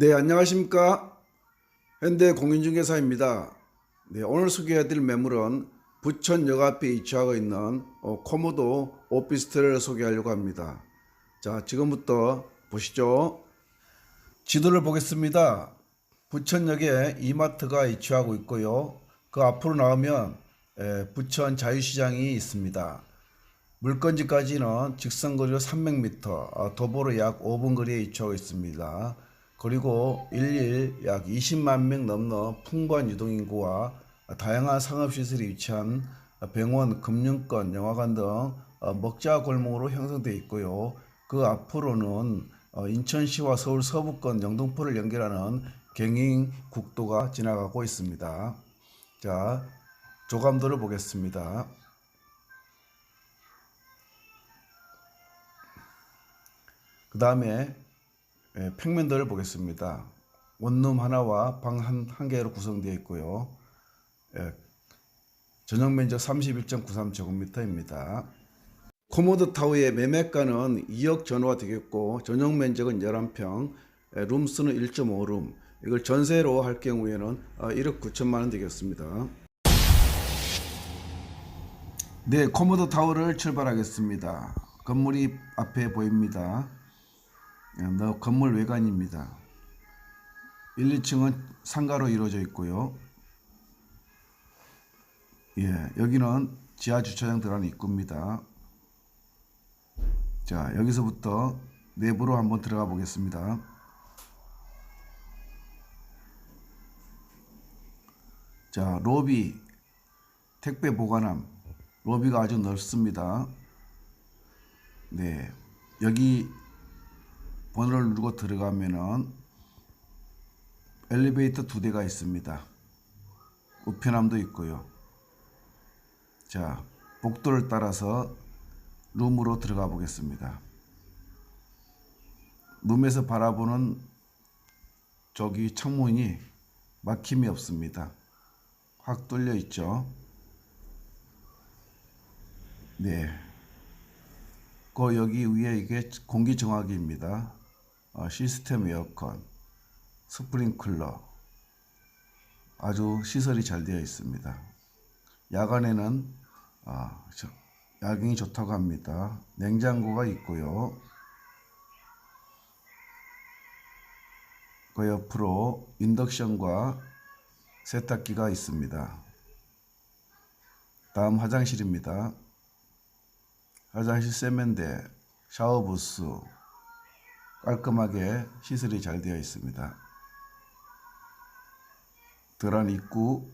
네, 안녕하십니까. 현대 공인중개사입니다. 네, 오늘 소개해드릴 매물은 부천역 앞에 위치하고 있는 어, 코모도 오피스텔을 소개하려고 합니다. 자, 지금부터 보시죠. 지도를 보겠습니다. 부천역에 이마트가 위치하고 있고요. 그 앞으로 나오면 에, 부천 자유시장이 있습니다. 물건지까지는 직선거리로 300m, 어, 도보로 약 5분 거리에 위치하고 있습니다. 그리고 일일 약 20만 명 넘는 풍부한 유동인구와 다양한 상업시설이 위치한 병원, 금융권, 영화관 등 어, 먹자 골목으로 형성되어 있고요. 그 앞으로는 어, 인천시와 서울 서부권 영등포를 연결하는 경인 국도가 지나가고 있습니다. 자, 조감도를 보겠습니다. 그 다음에 예, 평면도를 보겠습니다. 원룸 하나와 방 한 한 개로 구성되어 있고요. 예, 전용 면적 31.93제곱미터입니다. 코모드 타워의 매매가는 2억 전후가 되겠고 전용 면적은 11평, 예, 룸수는 1.5룸. 이걸 전세로 할 경우에는 어, 1억 9천만 원 되겠습니다. 네, 코모드 타워를 출발하겠습니다. 건물이 앞에 보입니다. 예, 너 건물 외관입니다. 1, 2층은 상가로 이루어져 있고요. 예, 여기는 지하 주차장 들어가는 입구입니다. 자, 여기서부터 내부로 한번 들어가 보겠습니다. 자, 로비 택배 보관함 로비가 아주 넓습니다. 네, 여기 번호를 누르고 들어가면은 엘리베이터 두 대가 있습니다. 우편함도 있고요. 자, 복도를 따라서 룸으로 들어가 보겠습니다. 룸에서 바라보는 저기 창문이 막힘이 없습니다. 확 뚫려 있죠. 네. 그 여기 위에 이게 공기 정화기입니다. 어, 시스템 에어컨, 스프링클러 아주 시설이 잘 되어 있습니다. 야간에는 아, 저, 야경이 좋다고 합니다. 냉장고가 있고요. 그 옆으로 인덕션과 세탁기가 있습니다. 다음 화장실입니다. 화장실 세면대, 샤워부스 깔끔하게 시설이 잘 되어 있습니다. 들어간 입구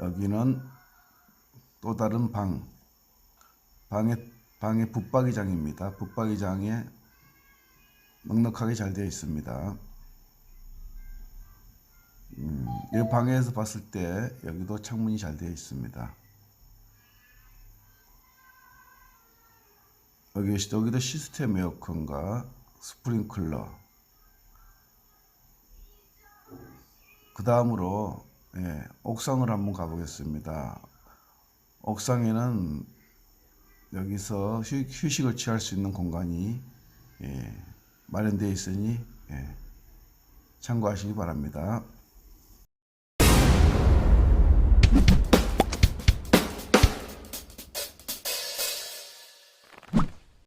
여기는 또 다른 방 방에 방에 붙박이장입니다. 붙박이장에 넉넉하게 잘 되어 있습니다. 음, 이 방에서 봤을 때 여기도 창문이 잘 되어 있습니다. 여기 여기도 시스템 에어컨과 스프링클러. 그 다음으로 예, 옥상을 한번 가보겠습니다. 옥상에는 여기서 휴, 휴식을 취할 수 있는 공간이 예, 마련되어 있으니 예, 참고하시기 바랍니다.